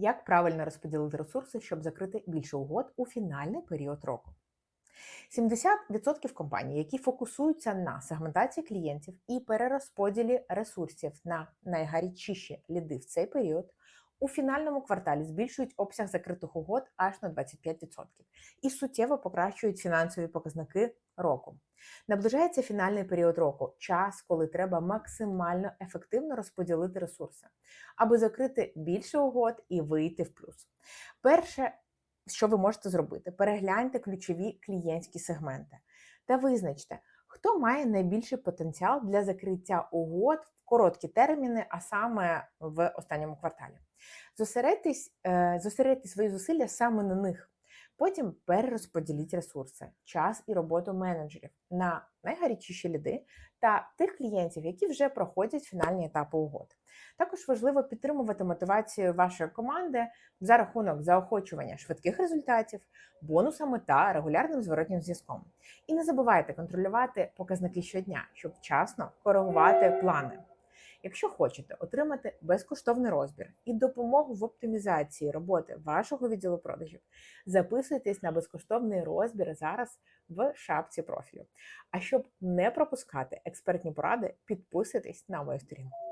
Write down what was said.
Як правильно розподілити ресурси, щоб закрити більше угод у фінальний період року? 70% компаній, які фокусуються на сегментації клієнтів і перерозподілі ресурсів на найгарячіші ліди в цей період, у фінальному кварталі збільшують обсяг закритих угод аж на 25% і суттєво покращують фінансові показники року. Наближається фінальний період року, час, коли треба максимально ефективно розподілити ресурси, аби закрити більше угод і вийти в плюс. Перше, що ви можете зробити, перегляньте ключові клієнтські сегменти та визначте, хто має найбільший потенціал для закриття угод в короткі терміни, а саме в останньому кварталі. Зосередьтесь, е, зосередьте свої зусилля саме на них. Потім перерозподіліть ресурси, час і роботу менеджерів на найгарячіші ліди та тих клієнтів, які вже проходять фінальні етапи угод. Також важливо підтримувати мотивацію вашої команди за рахунок заохочування швидких результатів, бонусами та регулярним зворотнім зв'язком. І не забувайте контролювати показники щодня, щоб вчасно коригувати плани. Якщо хочете отримати безкоштовний розбір і допомогу в оптимізації роботи вашого відділу продажів, записуйтесь на безкоштовний розбір зараз в шапці профілю. А щоб не пропускати експертні поради, підписуйтесь на мою сторінку.